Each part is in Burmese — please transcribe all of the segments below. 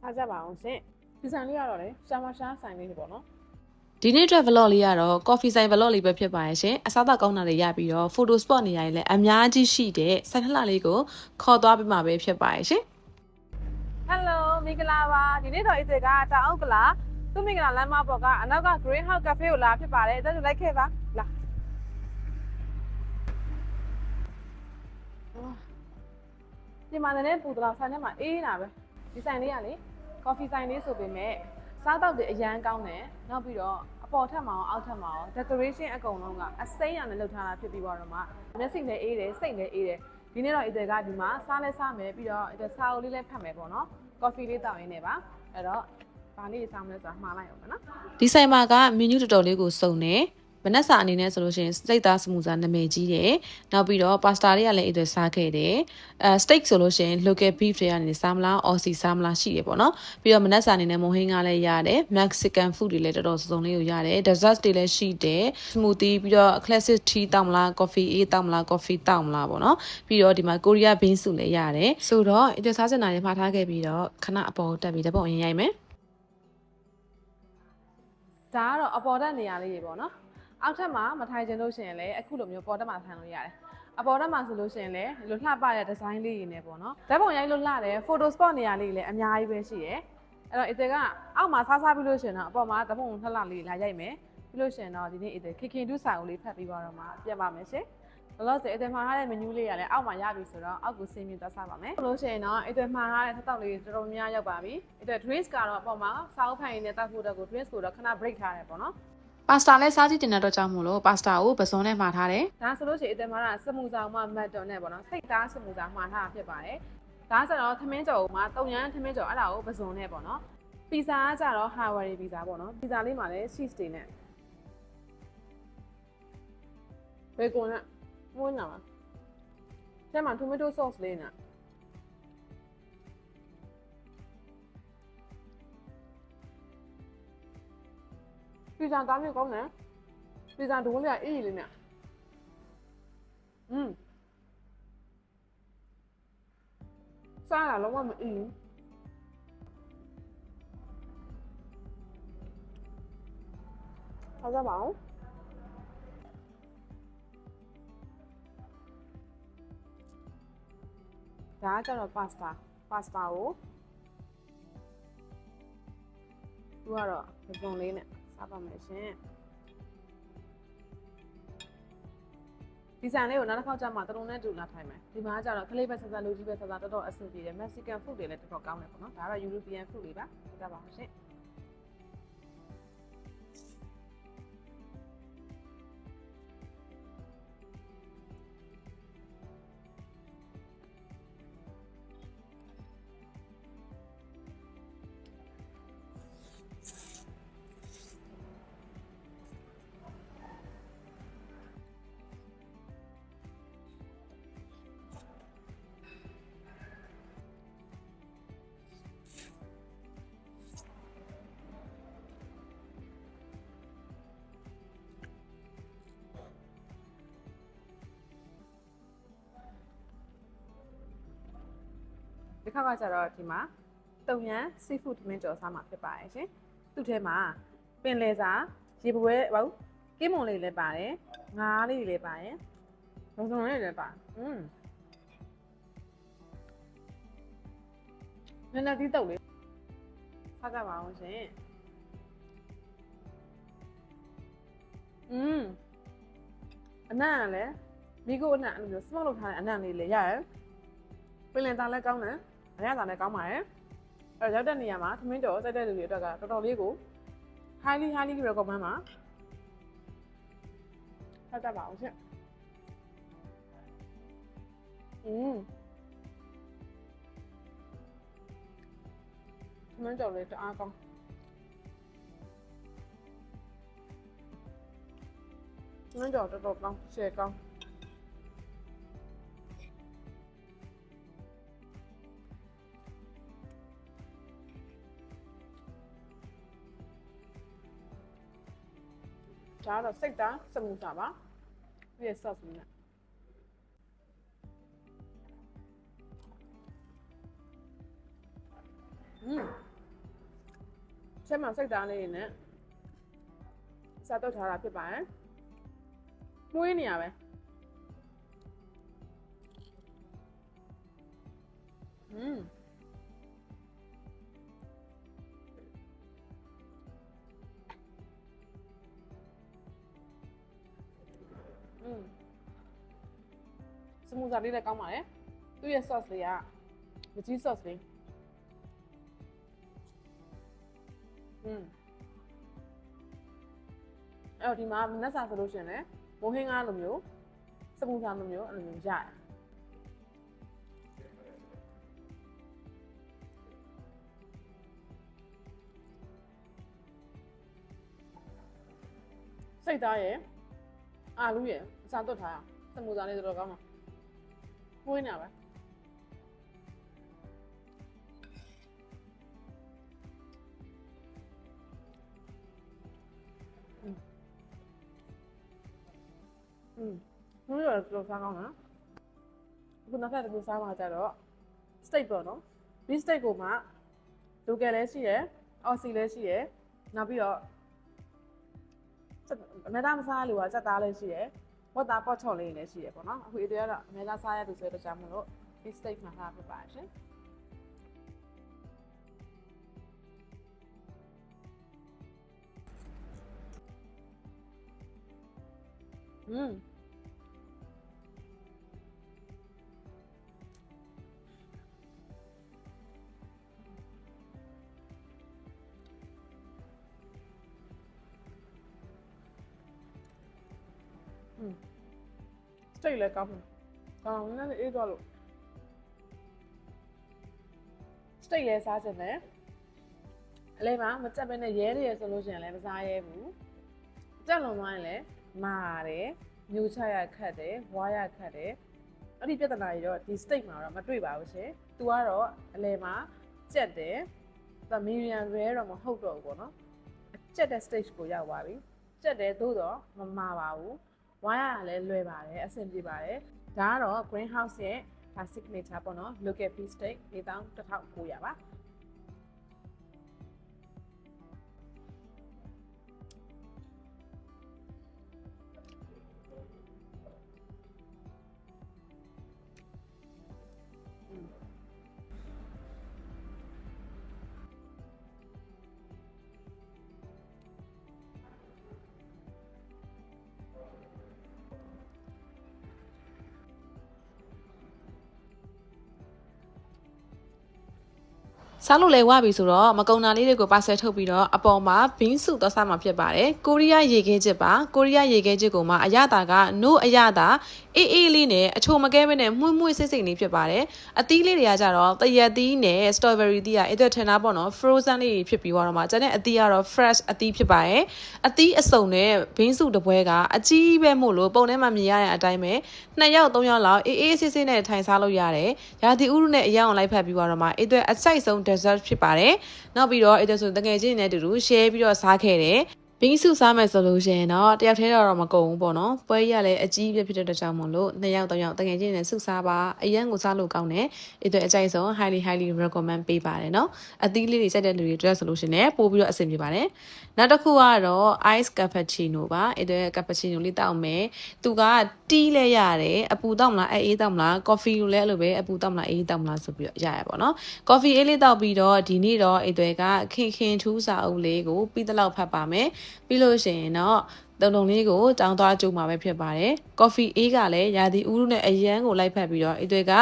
စားကြပါအောင်ရှင်ဒီဆိုင်လေးကတော့လေရှာမရှာဆိုင်လေးတွေပေါ့နော်ဒီနေ့အတွက် vlog လေးကတော့ coffee ဆိုင် vlog လေးပဲဖြစ်ပါရဲ့ရှင်အစားအသောက်ကောင်းတာတွေရပြီးတော့ photo spot နေရာတွေလည်းအများကြီးရှိတဲ့ဆိုင်ထလှလေးကိုခေါ်သွားပြီးမှပဲဖြစ်ပါရဲ့ရှင်ဟယ်လိုမင်္ဂလာပါဒီနေ့တော့ဧည့်သည်ကတောင်ဥက္ကလာသူမင်္ဂလာလမ်းမပေါ်ကအနောက်က Green House Cafe ကိုလာဖြစ်ပါတယ်အဲ့ဒါဆိုလိုက်ခဲ့ပါလာဒီမှာလည်းပူတော့ဆိုင်ထဲမှာအေးနေတာပဲဒီဆိုင်လေးကလေ coffee ဆိုင်လေးဆိုပေမဲ့စားတော့တွေအရန်ကောင်းတယ်နောက်ပြီးတော့အပေါ်ထက်မှာရောအောက်ထက်မှာရော decoration အကုန်လုံးကအစိမ်းအရနဲ့လုပ်ထားတာဖြစ်ပြီးတော့မှမျက်စိလည်းအေးတယ်စိတ်လည်းအေးတယ်ဒီနေ့တော့ဧည့်သည်ကဒီမှာစားလဲစားမယ်ပြီးတော့ဧည့်သည်စားအုပ်လေးလည်းဖတ်မယ်ပေါ့နော် coffee လေးတောက်ရင်းနေပါအဲ့တော့ဘာလေးစားမလဲဆိုတာမှားလိုက်အောင်မယ်နော်ဒီဆိုင်မှာက menu တော်တော်လေးကိုစုံတယ် မနက်စာအနေနဲ့ဆိုလို့ရှိရင်စိတ်သားစမူစာနာမည်ကြီးတယ်နောက်ပြီးတော့ pasta တွေကလည်းအဲ့ဒါစားခဲ့တယ်အဲ steak ဆိုလို့ရှိရင် local beef တွေကနေစားမလား aussie စားမလားရှိတယ်ပေါ့နော်ပြီးတော့မနက်စာအနေနဲ့မုံဟင်းကားလည်းရတယ် mexican food တွေလည်းတော်တော်စုံလေးကိုရတယ် dessert တွေလည်းရှိတယ် smoothie ပြီးတော့ classic tea တောက်မလား coffee အေးတောက်မလား coffee တောက်မလားပေါ့နော်ပြီးတော့ဒီမှာ korea bean soup လည်းရတယ်ဆိုတော့အဲ့ဒါစားစင်တာတွေမှာထားခဲ့ပြီးတော့ခဏအပေါ်တက်ပြီးတပုတ်အရင်ရိုက်မယ်ဒါကတော့အပေါ်တက်နေရာလေးတွေပေါ့နော် အောက်ထပ်မှာမထိုင်ချင်လို့ရှိရင်လည်းအခုလိုမျိုးပေါ်တက်မှာထိုင်လို့ရတယ်အပေါ်တက်မှာဆိုလို့ရှိရင်လည်းဒီလိုလှပတဲ့ဒီဇိုင်းလေးတွေနဲ့ပေါ့နော်ဓာတ်ပုံရိုက်လို့လှတယ် photo spot နေရာလေးတွေလည်းအများကြီးပဲရှိရယ်အဲ့တော့အစ်တဲ့ကအောက်မှာစားစားပြီးလို့ရှိရင်တော့အပေါ်မှာဓာတ်ပုံလှလှလေးလာရိုက်မယ်ပြီးလို့ရှိရင်တော့ဒီနေ့အစ်တဲ့ခင်ခင်တူးစာအုပ်လေးဖတ်ပြီးတော့မှပြန်ပါမယ်ရှင်ဘလို့ဆိုအစ်တဲ့မှာထားတဲ့ menu လေးကလည်းအောက်မှာရပြီဆိုတော့အောက်ကိုဆင်းပြီးသွားစားပါမယ်။လို့ရှိရင်တော့အစ်တဲ့မှာထားတဲ့ထက်တောက်လေးတော်တော်များရောက်ပါပြီ။အစ်တဲ့ drinks ကတော့အပေါ်မှာစာအုပ်ဖိုင်နဲ့တောက်ဖို့တော့ကို drinks ကိုတော့ခဏ break ထားတယ်ပေါ့နော်။ ပါစတာလည်းစားကြည့်တင်တဲ့တော့ကြောင့်မို့လို့ပါစတာကိုပစုံနဲ့မှာထားတယ်ဒါဆိုလို့ရှိရင်အတမရစမူစာမှမတ်တော်နဲ့ပေါ့နော်စိတ်သားစမူစာမှာထားတာဖြစ်ပါတယ်ဒါဆိုတော့သမင်းကြော်မှာတုံရန်သမင်းကြော်အဲ့ဒါကိုပစုံနဲ့ပေါ့နော်ပီဇာကကြတော့ဟာဝရီပီဇာပေါ့နော်ပီဇာလေးမှာလည်း cheese တွေနဲ့ဘေကွန်နဲ့မွန်းနာပါကျမ tomato sauce လေးနဲ့ ပီဇာသားမျိုးကောင်းတယ်ပီဇာဒိုးလေးကအေးလေးနဲ့อืมစားရလုံးဝမအေးဘူးထားကြပါဦးဒါကကျတော့ pasta pasta ကိုသူကတော့ပစုံလေးနဲ့ စားပါမယ်ရှင်ဒီဆိုင်လေးကိုနောက်တစ်ခေါက်ကျမှတရုံနဲ့တူလာထိုင်မယ်ဒီမှာကကျတော့ကလေးပဲဆက်ဆက်လူကြီးပဲဆက်ဆက်တော်တော်အဆင်ပြေတယ် Mexican food တွေလည်းတော်တော်ကောင်းတယ်ပေါ့နော်ဒါကတော့ European food တွေပါဟုတ်ကြပါအောင် ရှင် ဒီခေါက်ကကျတော့ဒီမှာတုံရန် seafood ထမင်းကြော်စားမှာဖြစ်ပါတယ်ရှင်သူ့ထဲမှာပင်လယ်စာရေပွဲဘာလို့ကင်းမွန်လေးလည်းပါတယ်ငါးလေးလည်းပါတယ်ဘုံစုံလေးလည်းပါอืมနည်းနည်းတီးတုပ်လေးစားကြပါအောင်ရှင်อืมအနံ့ကလည်းမိကိုအနံ့အဲ့လိုမျိုး smoke လုပ်ထားတဲ့အနံ့လေးလည်းရတယ်ပင်လယ်သားလည်းကောင်းတယ် အရသာလည်းကောင်းပါတယ်အဲ့တော့ရောက်တဲ့နေရာမှာသမင်းကြော်စိုက်တဲ့လူတွေအတွက်ကတော်တော်လေးကို highly highly recommend ပါဆက်တတ်ပါအောင်ရှင်อืมသမင်းကြော်လေးတအားကောင်းသမင်းကြော်တော်တော်ကောင်းရှယ်ကောင်း ဒါကတော့စိတ်သားစမူစာပါပြည့် sauce နဲ့อืม ချက်မှစိတ်သားလေးတွေနဲ့စားတော့ထားတာဖြစ်ပါတယ်မှုရင်းနေရပဲอืม อืมစမူဇာလေးလည်းကောင်းပါတယ်သူ့ရဲ့ sauce လေးကမကြီး sauce လေးอืมအဲ့တော့ဒီမှာမနက်စာဆိုလို့ရှရင်လည်းမိုးဟင်းကားလိုမျိုးစမူဇာလိုမျိုးအဲ့လိုမျိုးရတယ်စိတ်သားရဲ့ အာလူရဲ့အစာတွတ်ထားရစမူဇာလေးတော်တော်ကောင်းပါမွေးနေပါอืมမွေးရတော့တော်စားကောင်းတာအခုနောက်ထပ်တစ်ခုစားမှာကြတော့ steak ပေါ့နော် beef steak ကိုမှ local လည်းရှိရယ် aussie လည်းရှိရယ်နောက်ပြီးတော့ အမေသားမစားလို့ကစက်သားလည်းရှိရယ်ဝတ်သားပေါ့ချော့လေးလည်းရှိရယ်ပေါ့နော်အခုအတွေ့ရတော့အမေသားစားရသူဆိုတော့ကြောင့်မလို့ beef steak မှာထားပြပါရှင် อืม စတိတ်လည်းကောင်းတယ်။ကောင်းနည်းနည်းအေးသွားလို့စတိတ်လည်းစားချင်တယ်။အလဲမှာမကြက်ပဲနဲ့ရဲတယ်ဆိုလို့ရှိရင်လည်းမစားရဲဘူး။ကြက်လွန်သွားရင်လည်းမာတယ်၊မျိုးချရခတ်တယ်၊ဝါရခတ်တယ်။အဲ့ဒီပြဿနာတွေတော့ဒီ state မှာတော့မတွေ့ပါဘူးရှင်။ तू ကတော့အလဲမှာကြက်တယ်။ the medium rare တော့မဟုတ်တော့ဘူးပေါ့နော်။အကြက်တဲ့ stage ကိုရောက်သွားပြီ။ကြက်တယ်သို့တော့မမာပါဘူး။ ဝိုင်းရတာလည်းလွယ်ပါတယ်အဆင်ပြေပါတယ်ဒါကတော့ greenhouse ရဲ့ဒါ signature ပေါ့နော် local beef steak 4100ပါ စားလို့လဲဝပြီဆိုတော့မကုံတာလေးတွေကိုပါဆယ်ထုတ်ပြီးတော့အပေါ်မှာဘင်းစုသွားစားမှာဖြစ်ပါတယ်ကိုရီးယားရေခဲချစ်ပါကိုရီးယားရေခဲချစ်ကိုမှအရသာကနို့အရသာအေးအေးလေးနဲ့အချိုမကဲပဲနဲ့မှုန့်မှုန့်စိတ်စိတ်လေးဖြစ်ပါတယ်အသီးလေးတွေကကြတော့တရက်သီးနဲ့ strawberry သီးကအဲ့ဒါထင်တာပေါ့နော် frozen လေးတွေဖြစ်ပြီးတော့မှကျန်တဲ့အသီးကတော့ fresh အသီးဖြစ်ပါတယ်အသီးအစုံနဲ့ဘင်းစုတစ်ပွဲကအကြီးပဲမို့လို့ပုံထဲမှာမြင်ရတဲ့အတိုင်းပဲနှစ်ယောက်သုံးယောက်လောက်အေးအေးဆေးဆေးနဲ့ထိုင်စားလို့ရတယ်ရာသီဥတုနဲ့အရောင်လိုက်ဖက်ပြီးတော့မှအဲ့ဒါအစိုက်ဆုံး dessert ဖြစ်ပါတယ်နောက်ပြီးတော့အဲ့ဒါဆိုတကယ်ချင်းနဲ့အတူတူ share ပြီးတော့စားခဲ့တယ် ဘင်းစုစားမယ်ဆိုလို့ရှိရင်တော့တယောက်တည်းတော့မကုန်ဘူးပေါ့နော်ပွဲရလည်းအကြီးပြဖြစ်တဲ့တကြောင်မလို့နှစ်ယောက်သုံးယောက်တကယ်ချင်းနဲ့စုစားပါအရန်ကိုစားလို့ကောင်းတယ်အဲ့ဒါအကြိုက်ဆုံး highly highly recommend ပေးပါတယ်နော်အသီးလေးတွေစိုက်တဲ့လူတွေအတွက်ဆိုလို့ရှိရင်ပို့ပြီးတော့အဆင်ပြေပါတယ်နောက်တစ်ခုကတော့ ice cappuccino ပါအဲ့ဒါ cappuccino လေးတောက်မယ်သူကတီးလဲရတယ်အပူတောက်မလားအေးတောက်မလား coffee ကိုလည်းအဲ့လိုပဲအပူတောက်မလားအေးတောက်မလားဆိုပြီးတော့ရရပါတော့နော် coffee အေးလေးတောက်ပြီးတော့ဒီနေ့တော့အဲ့တွေကခင်ခင်ထူးစာအုပ်လေးကိုပြီးတလောက်ဖတ်ပါမယ်ပြီးလို့ရှိရင်တော့တုံတုံလေးကိုတောင်းသွားကြုံမှာပဲဖြစ်ပါတယ်။ coffee အေးကလည်းရာသီဥတုနဲ့အရန်ကိုလိုက်ဖက်ပြီးတော့အဲ့တွေက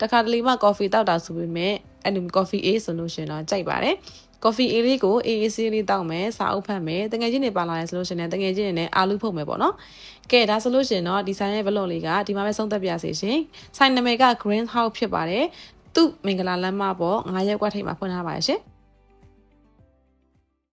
တခါတလေမှ coffee တောက်တာဆိုပေမဲ့အဲ့လို coffee အေးဆိုလို့ရှိရင်တော့ကြိုက်ပါတယ်။ coffee အေးလေးကိုအေးအေးဆေးလေးတောက်မယ်စာအုပ်ဖတ်မယ်တကယ်ချင်းနေပါလာတယ်ဆိုလို့ရှိရင်တကယ်ချင်းနေနဲ့အာလူဖုတ်မယ်ပေါ့နော်။ကဲဒါဆိုလို့ရှိရင်တော့ဒီဆိုင်ရဲ့ vlog လေးကဒီမှာပဲဆုံးသက်ပြစေရှင်။ဆိုင်နာမည်က Green House ဖြစ်ပါတယ်။သူ့မင်္ဂလာလမ်းမပေါ်9ရက်ကွက်ထိပ်မှာဖွင့်ထားပါတယ်ရှင်။